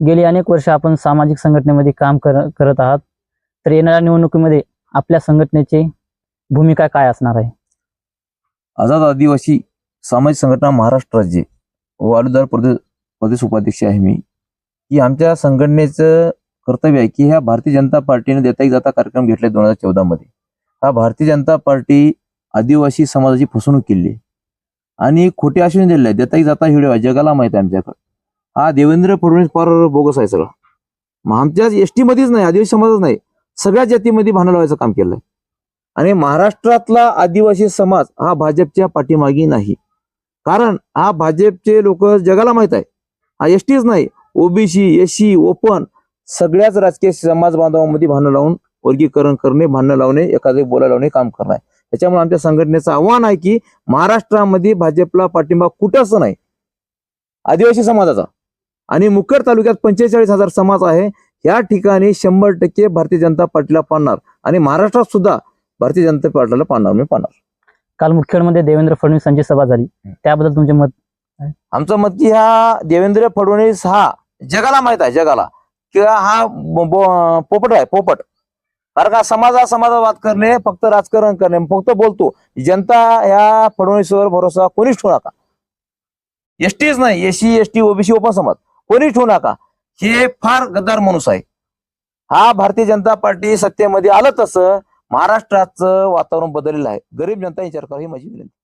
गेली अनेक वर्ष आपण सामाजिक संघटनेमध्ये काम कर करत आहात. तर येणाऱ्या निवडणुकीमध्ये आपल्या संघटनेची भूमिका काय असणार आहे? आझाद आदिवासी सामाजिक संघटना महाराष्ट्र राज्य वाडूदार प्रदेश प्रदेश उपाध्यक्ष आहे मी. की आमच्या संघटनेचं कर्तव्य आहे की ह्या भारतीय जनता पार्टीने देता जाता कार्यक्रम घेतले दोन हजार चौदा मध्ये. हा भारतीय जनता पार्टी आदिवासी समाजाची फसवणूक केली. आहे. आणि खोटे आश्वासन दिले आहे देता जाता हिडे जगाला माहिती आहे आमच्याकडे. हा देवेंद्र फडणवीस फार बोगस आहे सगळं. मग आमच्या एस टी मध्येच नाही आदिवासी समाजच नाही. सगळ्या जातीमध्ये भांडण लावायचं काम केलंय. आणि महाराष्ट्रातला आदिवासी समाज हा भाजपच्या पाठीमागे नाही. कारण हा भाजपचे लोक जगाला माहीत आहे. हा एस टीच नाही ओबीसी एससी ओपन सगळ्याच राजकीय समाज बांधवांमध्ये भांडण लावून वर्गीकरण करणे भांडण लावणे एखादे बोला लावणे काम करणे. त्याच्यामुळे आमच्या संघटनेचं आव्हान आहे की महाराष्ट्रामध्ये भाजपला पाठिंबा कुठंच नाही. आदिवासी समाजाचा. आणि मुखेड तालुक्यात पंचेचाळीस हजार समाज आहे. या ठिकाणी शंभर टक्के भारतीय जनता पार्टीला पाडणार आणि महाराष्ट्रात सुद्धा भारतीय जनता पार्टीला पाडणार मी पाडणार. काल मुखेडमध्ये देवेंद्र फडणवीस यांची सभा झाली. त्याबद्दल तुमचे मत? आमचं मत की हा देवेंद्र फडणवीस हा जगाला माहीत आहे जगाला. किंवा हा पोपट आहे पोपट. कारण का समाजा समाजावाद करणे फक्त राजकारण करणे फक्त बोलतो. जनता या फडणवीसवर भरोसा कोणीच ठेवू नका. एसटीच नाही एससी एसटी ओबीसी ओपन समाज. कोणीच ठेवू नका. हे फार गद्दार माणूस आहे. हा भारतीय जनता पार्टी सत्तेमध्ये आलं तसं महाराष्ट्राचं वातावरण बदललेलं आहे. गरीब जनता विचार करा ही माझी विनंती.